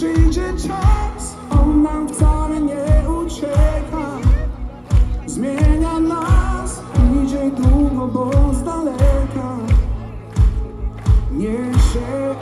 przyjdzie czas, on nam wcale nie ucieka. Zmienia nas, idzie długo, bo z daleka. Nie się